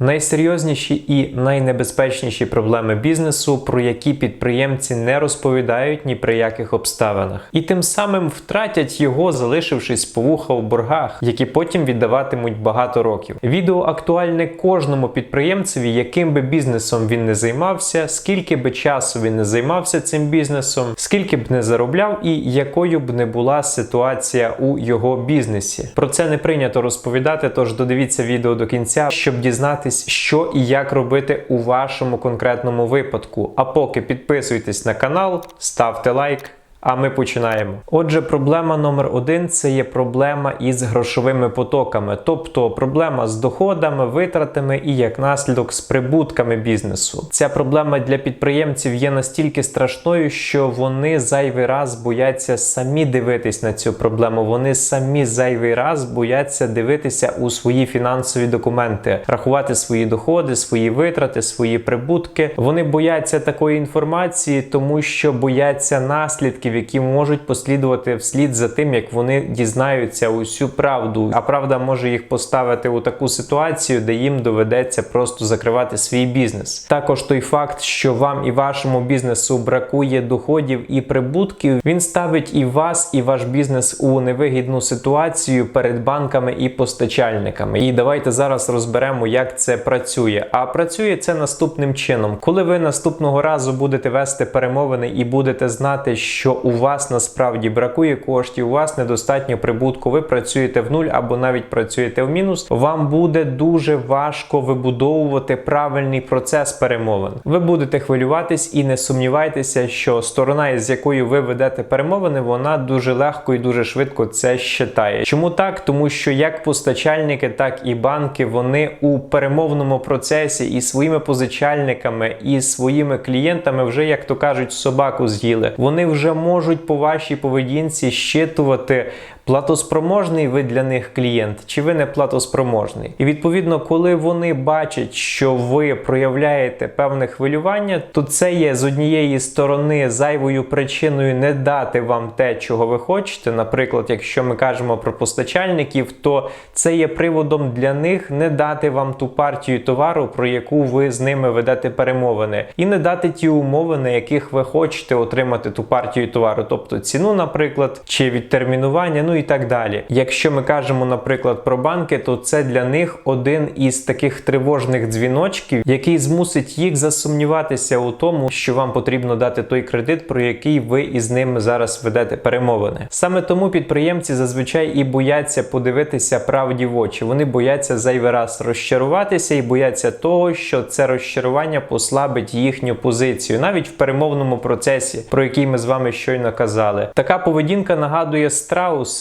Найсерйозніші і найнебезпечніші проблеми бізнесу, про які підприємці не розповідають ні при яких обставинах, і тим самим втратять його, залишившись по вуха в боргах, які потім віддаватимуть багато років. Відео актуальне кожному підприємцеві, яким би бізнесом він не займався, скільки би часу він не займався цим бізнесом, скільки б не заробляв, і якою б не була ситуація у його бізнесі. Про це не прийнято розповідати, тож додивіться відео до кінця, щоб дізнатися, що і як робити у вашому конкретному випадку. А поки підписуйтесь на канал, ставте лайк. А ми починаємо. Отже, проблема номер один це є проблема із грошовими потоками, тобто проблема з доходами, витратами і як наслідок з прибутками бізнесу. Ця проблема для підприємців є настільки страшною, що вони зайвий раз бояться самі дивитись на цю проблему. Вони самі зайвий раз бояться дивитися у свої фінансові документи, рахувати свої доходи, свої витрати, свої прибутки. Вони бояться такої інформації, тому що бояться наслідків які можуть послідувати вслід за тим, як вони дізнаються усю правду. А правда може їх поставити у таку ситуацію, де їм доведеться просто закривати свій бізнес. Також той факт, що вам і вашому бізнесу бракує доходів і прибутків, він ставить і вас, і ваш бізнес у невигідну ситуацію перед банками і постачальниками. І давайте зараз розберемо, як це працює. А працює це наступним чином, коли ви наступного разу будете вести перемовини і будете знати, що у вас насправді бракує коштів, у вас недостатньо прибутку, ви працюєте в нуль або навіть працюєте в мінус, вам буде дуже важко вибудовувати правильний процес перемовин. Ви будете хвилюватись і не сумнівайтеся, що сторона, із якою ви ведете перемовини, вона дуже легко і дуже швидко це щитає. Чому так? Тому що як постачальники, так і банки вони у перемовному процесі і своїми позичальниками, і своїми клієнтами вже, як то кажуть, собаку з'їли. Вони вже можуть по вашій поведінці щитувати. Платоспроможний ви для них клієнт, чи ви не платоспроможний? І відповідно, коли вони бачать, що ви проявляєте певне хвилювання, то це є з однієї сторони зайвою причиною не дати вам те, чого ви хочете. Наприклад, якщо ми кажемо про постачальників, то це є приводом для них не дати вам ту партію товару, про яку ви з ними ведете перемовини, і не дати ті умови, на яких ви хочете отримати ту партію товару, тобто ціну, наприклад, чи відтермінування. Ну і так далі. Якщо ми кажемо, наприклад, про банки, то це для них один із таких тривожних дзвіночків, який змусить їх засумніватися у тому, що вам потрібно дати той кредит, про який ви із ними зараз ведете перемовини. Саме тому підприємці зазвичай і бояться подивитися правді в очі. Вони бояться зайвий раз розчаруватися і бояться того, що це розчарування послабить їхню позицію, навіть в перемовному процесі, про який ми з вами щойно казали. Така поведінка нагадує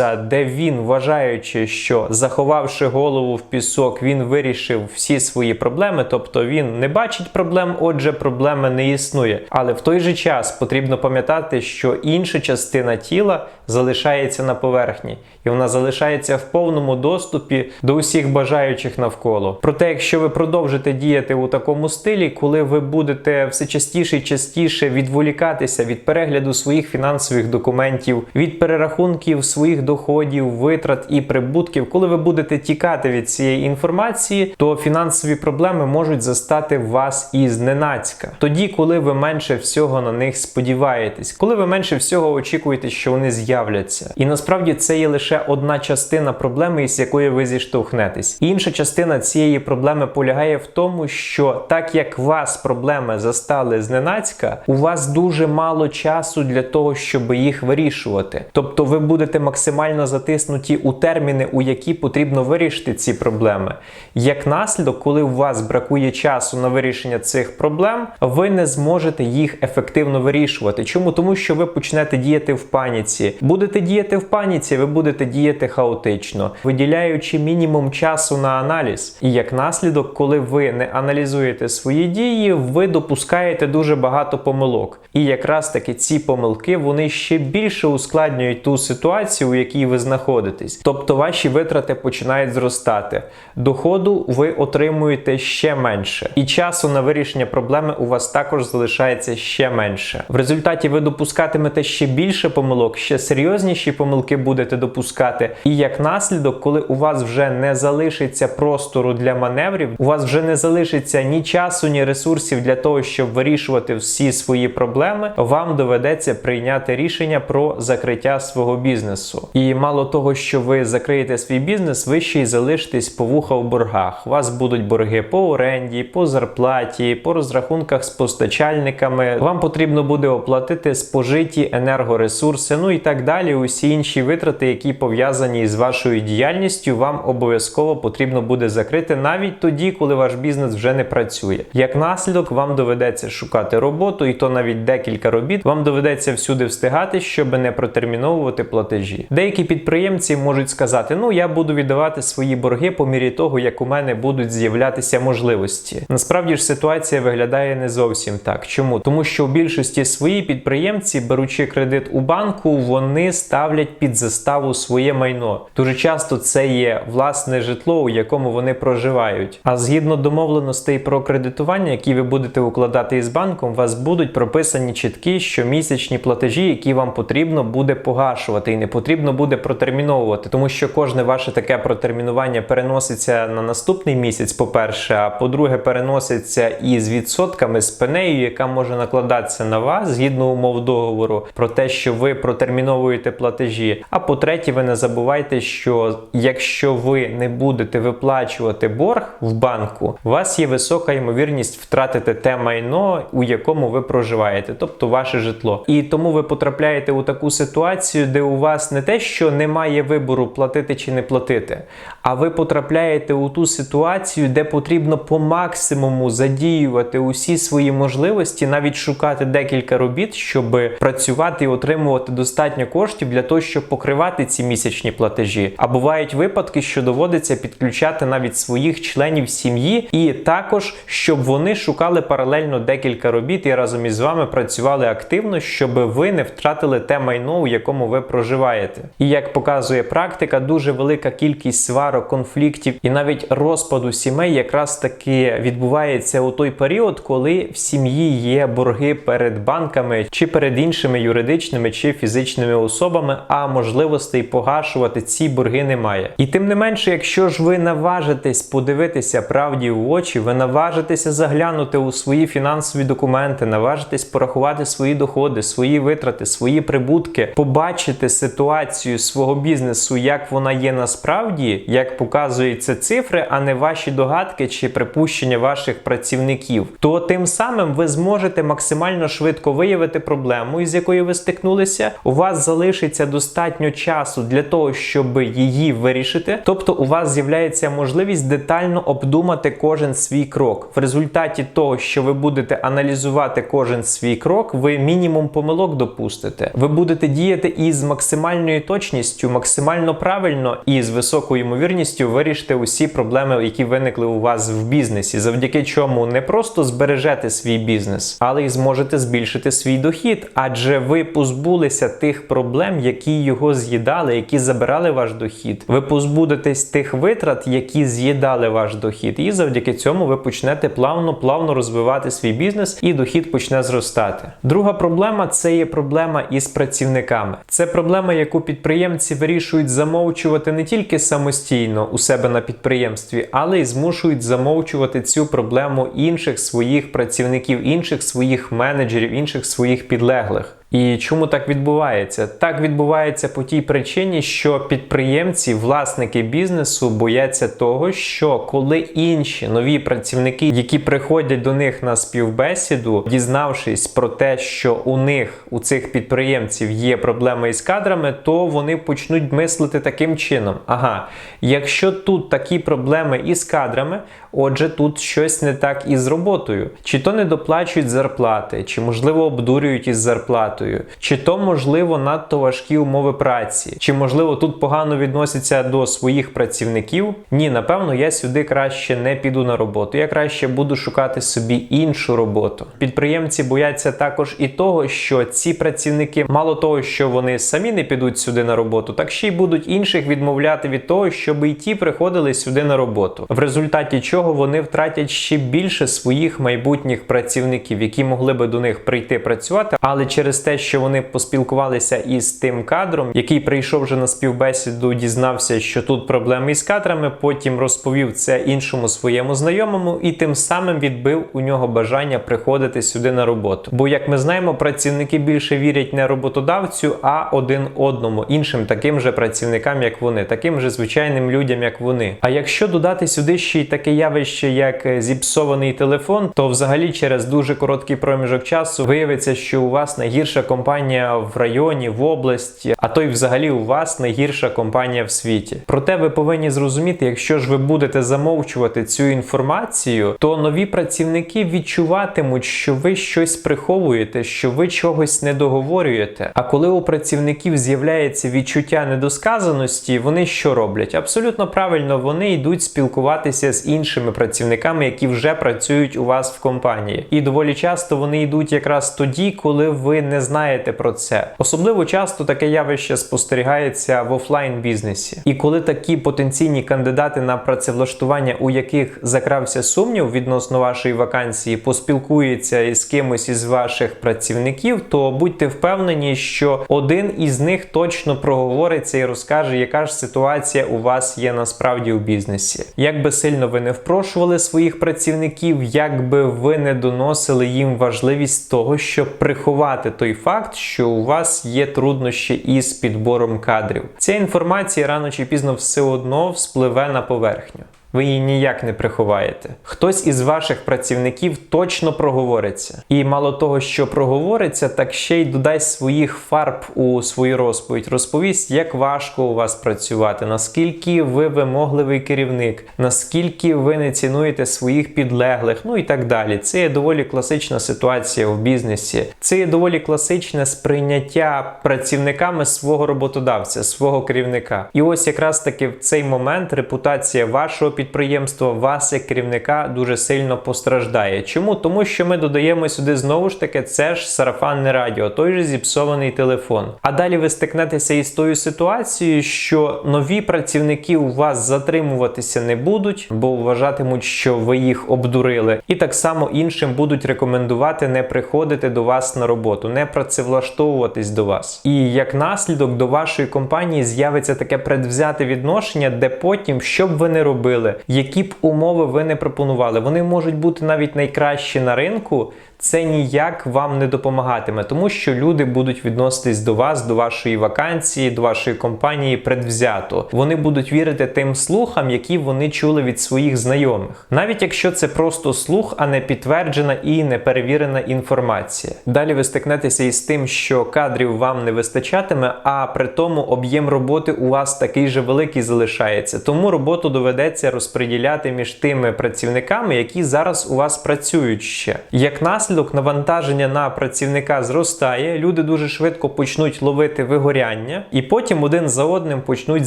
страуса де він, вважаючи, що заховавши голову в пісок, він вирішив всі свої проблеми, тобто він не бачить проблем, отже, проблеми не існує. Але в той же час потрібно пам'ятати, що інша частина тіла залишається на поверхні, і вона залишається в повному доступі до усіх бажаючих навколо. Проте, якщо ви продовжите діяти у такому стилі, коли ви будете все частіше і частіше відволікатися від перегляду своїх фінансових документів, від перерахунків своїх доходів, витрат і прибутків, коли ви будете тікати від цієї інформації, то фінансові проблеми можуть застати вас і зненацька. Тоді, коли ви менше всього на них сподіваєтесь, коли ви менше всього очікуєте, що вони з'являться. І насправді це є лише одна частина проблеми, із якою ви зіштовхнетесь. Інша частина цієї проблеми полягає в тому, що так як вас проблеми застали зненацька, у вас дуже мало часу для того, щоб їх вирішувати. Тобто ви будете максимально затиснуті у терміни, у які потрібно вирішити ці проблеми. Як наслідок, коли у вас бракує часу на вирішення цих проблем, ви не зможете їх ефективно вирішувати. Чому? Тому що ви почнете діяти в паніці. Будете діяти в паніці, ви будете діяти хаотично, виділяючи мінімум часу на аналіз. І як наслідок, коли ви не аналізуєте свої дії, ви допускаєте дуже багато помилок. І якраз таки ці помилки вони ще більше ускладнюють ту ситуацію, у якій якій ви знаходитесь. Тобто ваші витрати починають зростати. Доходу ви отримуєте ще менше, і часу на вирішення проблеми у вас також залишається ще менше. В результаті ви допускатимете ще більше помилок, ще серйозніші помилки будете допускати. І як наслідок, коли у вас вже не залишиться простору для маневрів, у вас вже не залишиться ні часу, ні ресурсів для того, щоб вирішувати всі свої проблеми, вам доведеться прийняти рішення про закриття свого бізнесу. І мало того, що ви закриєте свій бізнес, ви ще й залишитесь по вуха в боргах. У вас будуть борги по оренді, по зарплаті, по розрахунках з постачальниками. Вам потрібно буде оплатити спожиті енергоресурси, ну і так далі. Усі інші витрати, які пов'язані з вашою діяльністю, вам обов'язково потрібно буде закрити навіть тоді, коли ваш бізнес вже не працює. Як наслідок, вам доведеться шукати роботу, і то навіть декілька робіт. Вам доведеться всюди встигати, щоб не протерміновувати платежі. Деякі підприємці можуть сказати: ну я буду віддавати свої борги по мірі того, як у мене будуть з'являтися можливості. Насправді ж ситуація виглядає не зовсім так. Чому? Тому що у більшості свої підприємці, беручи кредит у банку, вони ставлять під заставу своє майно. Дуже часто це є власне житло, у якому вони проживають. А згідно домовленостей про кредитування, які ви будете укладати із банком, у вас будуть прописані чіткі щомісячні платежі, які вам потрібно буде погашувати, і не потрібно буде протерміновувати, тому що кожне ваше таке протермінування переноситься на наступний місяць, по-перше, а по-друге, переноситься із відсотками з пенею, яка може накладатися на вас згідно умов договору про те, що ви протерміновуєте платежі. А по-третє, ви не забувайте, що якщо ви не будете виплачувати борг в банку, у вас є висока ймовірність втратити те майно, у якому ви проживаєте, тобто ваше житло. І тому ви потрапляєте у таку ситуацію, де у вас не те, що немає вибору платити чи не платити, а ви потрапляєте у ту ситуацію, де потрібно по максимуму задіювати усі свої можливості, навіть шукати декілька робіт, щоб працювати і отримувати достатньо коштів для того, щоб покривати ці місячні платежі. А бувають випадки, що доводиться підключати навіть своїх членів сім'ї, і також щоб вони шукали паралельно декілька робіт і разом із вами працювали активно, щоб ви не втратили те майно, у якому ви проживаєте. І як показує практика, дуже велика кількість сварок, конфліктів і навіть розпаду сімей якраз таки відбувається у той період, коли в сім'ї є борги перед банками чи перед іншими юридичними чи фізичними особами, а можливостей погашувати ці борги немає. І тим не менше, якщо ж ви наважитесь подивитися правді в очі, ви наважитеся заглянути у свої фінансові документи, наважитесь порахувати свої доходи, свої витрати, свої прибутки, побачити ситуацію свого бізнесу, як вона є насправді, як показуються цифри, а не ваші догадки чи припущення ваших працівників, то тим самим ви зможете максимально швидко виявити проблему, із якою ви стикнулися. У вас залишиться достатньо часу для того, щоб її вирішити. Тобто, у вас з'являється можливість детально обдумати кожен свій крок. В результаті того, що ви будете аналізувати кожен свій крок, ви мінімум помилок допустите. Ви будете діяти із максимальною точністю, максимально правильно і з високою ймовірністю вирішите усі проблеми, які виникли у вас в бізнесі, завдяки чому не просто збережете свій бізнес, але й зможете збільшити свій дохід, адже ви позбулися тих проблем, які його з'їдали, які забирали ваш дохід. Ви позбудетесь тих витрат, які з'їдали ваш дохід, і завдяки цьому ви почнете плавно-плавно розвивати свій бізнес, і дохід почне зростати. Друга проблема це є проблема із працівниками. Це проблема, яку підприємці вирішують замовчувати не тільки самостійно у себе на підприємстві, але й змушують замовчувати цю проблему інших своїх працівників, інших своїх менеджерів, інших своїх підлеглих. І чому так відбувається? Так відбувається по тій причині, що підприємці, власники бізнесу бояться того, що коли інші нові працівники, які приходять до них на співбесіду, дізнавшись про те, що у них у цих підприємців є проблеми із кадрами, то вони почнуть мислити таким чином: ага, якщо тут такі проблеми із кадрами, Отже, тут щось не так із роботою. Чи то не доплачують зарплати, чи можливо обдурюють із зарплатою, чи то можливо надто важкі умови праці, чи можливо тут погано відносяться до своїх працівників. Ні, напевно, я сюди краще не піду на роботу. Я краще буду шукати собі іншу роботу. Підприємці бояться також і того, що ці працівники, мало того, що вони самі не підуть сюди на роботу, так ще й будуть інших відмовляти від того, щоб і ті приходили сюди на роботу. В результаті чого вони втратять ще більше своїх майбутніх працівників, які могли би до них прийти працювати, але через те, що вони поспілкувалися із тим кадром, який прийшов вже на співбесіду, дізнався, що тут проблеми із кадрами, потім розповів це іншому своєму знайомому, і тим самим відбив у нього бажання приходити сюди на роботу. Бо, як ми знаємо, працівники більше вірять не роботодавцю, а один одному, іншим таким же працівникам, як вони, таким же звичайним людям, як вони. А якщо додати сюди ще й таке явище, як е, зіпсований телефон, то взагалі через дуже короткий проміжок часу виявиться, що у вас найгірша компанія в районі, в області, а то й взагалі у вас найгірша компанія в світі. Проте ви повинні зрозуміти, якщо ж ви будете замовчувати цю інформацію, то нові працівники відчуватимуть, що ви щось приховуєте, що ви чогось не договорюєте. А коли у працівників з'являється відчуття недосказаності, вони що роблять? Абсолютно правильно, вони йдуть спілкуватися з іншими працівниками, які вже працюють у вас в компанії. І доволі часто вони йдуть якраз тоді, коли ви не знаєте про це. Особливо часто таке явище спостерігається в офлайн бізнесі. І коли такі потенційні кандидати на працевлаштування, у яких закрався сумнів відносно вашої вакансії, поспілкуються із кимось із ваших працівників, то будьте впевнені, що один із них точно проговориться і розкаже, яка ж ситуація у вас є насправді у бізнесі. Як би сильно ви не впрошували своїх працівників, як би ви не доносили їм важливість того, щоб приховати той факт, що у вас є труднощі із підбором кадрів. Ця інформація рано чи пізно все одно вспливе на поверхню. Ви її ніяк не приховаєте. Хтось із ваших працівників точно проговориться. І мало того, що проговориться, так ще й додасть своїх фарб у свою розповідь. Розповість, як важко у вас працювати, наскільки ви вимогливий керівник, наскільки ви не цінуєте своїх підлеглих, ну і так далі. Це є доволі класична ситуація в бізнесі. Це є доволі класичне сприйняття працівниками свого роботодавця, свого керівника. І ось якраз таки в цей момент репутація вашого підприємства, вас як керівника дуже сильно постраждає. Чому? Тому що ми додаємо сюди знову ж таки це ж сарафанне радіо, той же зіпсований телефон. А далі ви стикнетеся із тою ситуацією, що нові працівники у вас затримуватися не будуть, бо вважатимуть, що ви їх обдурили. І так само іншим будуть рекомендувати не приходити до вас на роботу, не працевлаштовуватись до вас. І як наслідок до вашої компанії з'явиться таке предвзяте відношення, де потім, що б ви не робили, які б умови ви не пропонували, вони можуть бути навіть найкращі на ринку. Це ніяк вам не допомагатиме, тому що люди будуть відноситись до вас, до вашої вакансії, до вашої компанії предвзято. Вони будуть вірити тим слухам, які вони чули від своїх знайомих, навіть якщо це просто слух, а не підтверджена і не перевірена інформація. Далі ви стикнетеся із тим, що кадрів вам не вистачатиме, а при тому об'єм роботи у вас такий же великий залишається. Тому роботу доведеться розподіляти між тими працівниками, які зараз у вас працюють ще. Як наслідок Наслідок навантаження на працівника зростає, люди дуже швидко почнуть ловити вигоряння, і потім один за одним почнуть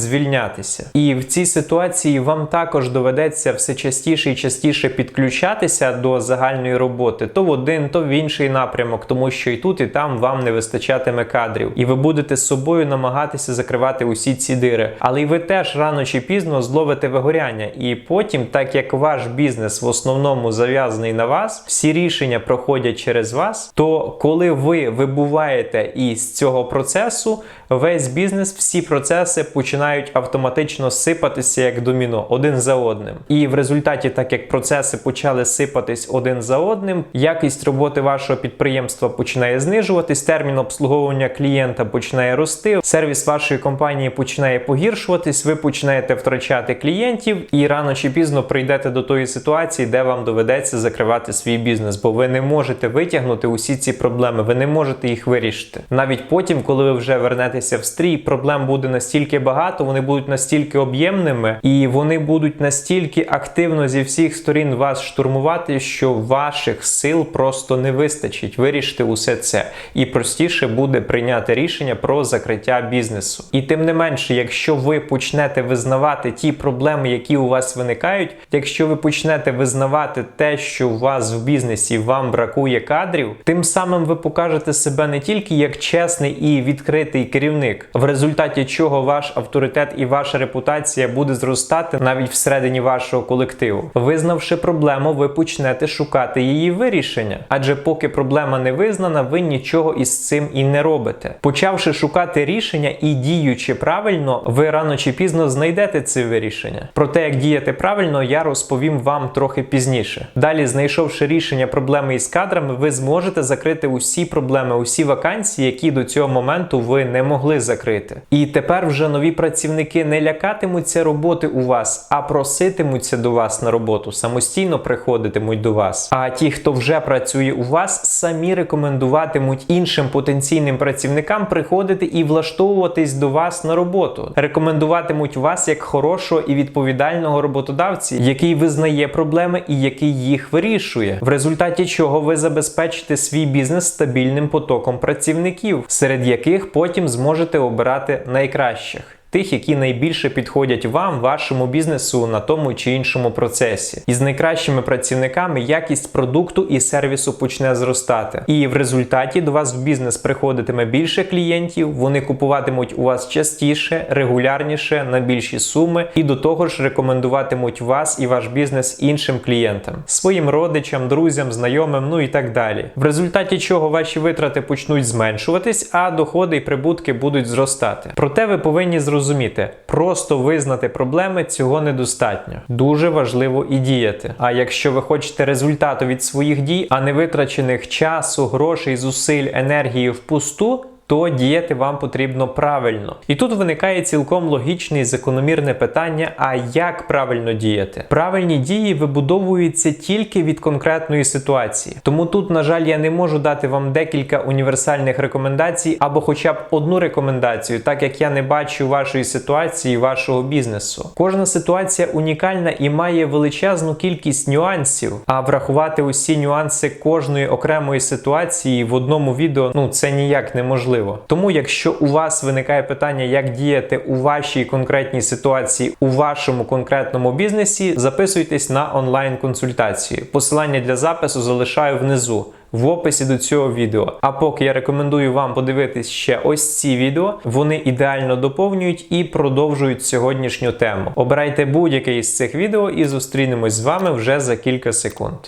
звільнятися. І в цій ситуації вам також доведеться все частіше і частіше підключатися до загальної роботи, то в один, то в інший напрямок, тому що і тут, і там вам не вистачатиме кадрів, і ви будете з собою намагатися закривати усі ці дири. Але й ви теж рано чи пізно зловите вигоряння. І потім, так як ваш бізнес в основному зав'язаний на вас, всі рішення проходять проходять через вас, то коли ви вибуваєте із цього процесу, весь бізнес, всі процеси починають автоматично сипатися як доміно один за одним. І в результаті, так як процеси почали сипатись один за одним, якість роботи вашого підприємства починає знижуватись, термін обслуговування клієнта починає рости, сервіс вашої компанії починає погіршуватись, ви починаєте втрачати клієнтів, і рано чи пізно прийдете до тої ситуації, де вам доведеться закривати свій бізнес, бо ви не можете витягнути усі ці проблеми, ви не можете їх вирішити. Навіть потім, коли ви вже вернетеся в стрій, проблем буде настільки багато, вони будуть настільки об'ємними, і вони будуть настільки активно зі всіх сторін вас штурмувати, що ваших сил просто не вистачить вирішити усе це. І простіше буде прийняти рішення про закриття бізнесу. І тим не менше, якщо ви почнете визнавати ті проблеми, які у вас виникають, якщо ви почнете визнавати те, що у вас в бізнесі вам бракує кадрів, тим самим ви покажете себе не тільки як чесний і відкритий керівник, в результаті чого ваш авторитет і ваша репутація буде зростати навіть всередині вашого колективу. Визнавши проблему, ви почнете шукати її вирішення, адже поки проблема не визнана, ви нічого із цим і не робите. Почавши шукати рішення і діючи правильно, ви рано чи пізно знайдете це вирішення. Про те, як діяти правильно, я розповім вам трохи пізніше. Далі, знайшовши рішення проблеми із кадрами, ви зможете закрити усі проблеми, усі вакансії, які до цього моменту ви не могли закрити. І тепер вже нові працівники не лякатимуться роботи у вас, а проситимуться до вас на роботу, самостійно приходитимуть до вас. А ті, хто вже працює у вас, самі рекомендуватимуть іншим потенційним працівникам приходити і влаштовуватись до вас на роботу. Рекомендуватимуть вас як хорошого і відповідального роботодавця, який визнає проблеми і який їх вирішує, в результаті чого ви забезпечите свій бізнес стабільним потоком працівників, серед яких потім зможете обирати найкращих. Тих, які найбільше підходять вам, вашому бізнесу на тому чи іншому процесі. І з найкращими працівниками якість продукту і сервісу почне зростати. І в результаті до вас в бізнес приходитиме більше клієнтів, вони купуватимуть у вас частіше, регулярніше, на більші суми, і до того ж рекомендуватимуть вас і ваш бізнес іншим клієнтам, своїм родичам, друзям, знайомим, ну і так далі. В результаті чого ваші витрати почнуть зменшуватись, а доходи і прибутки будуть зростати. Проте ви повинні зрозуміти зрозуміти, просто визнати проблеми цього недостатньо. Дуже важливо і діяти. А якщо ви хочете результату від своїх дій, а не витрачених часу, грошей, зусиль, енергії впусту, то діяти вам потрібно правильно. І тут виникає цілком логічне і закономірне питання: а як правильно діяти? Правильні дії вибудовуються тільки від конкретної ситуації. Тому тут, на жаль, я не можу дати вам декілька універсальних рекомендацій або хоча б одну рекомендацію, так як я не бачу вашої ситуації, вашого бізнесу. Кожна ситуація унікальна і має величезну кількість нюансів, а врахувати усі нюанси кожної окремої ситуації в одному відео ну це ніяк неможливо важливо. Тому, якщо у вас виникає питання, як діяти у вашій конкретній ситуації у вашому конкретному бізнесі, записуйтесь на онлайн-консультацію. Посилання для запису залишаю внизу. В описі до цього відео. А поки я рекомендую вам подивитись ще ось ці відео, вони ідеально доповнюють і продовжують сьогоднішню тему. Обирайте будь-яке із цих відео і зустрінемось з вами вже за кілька секунд.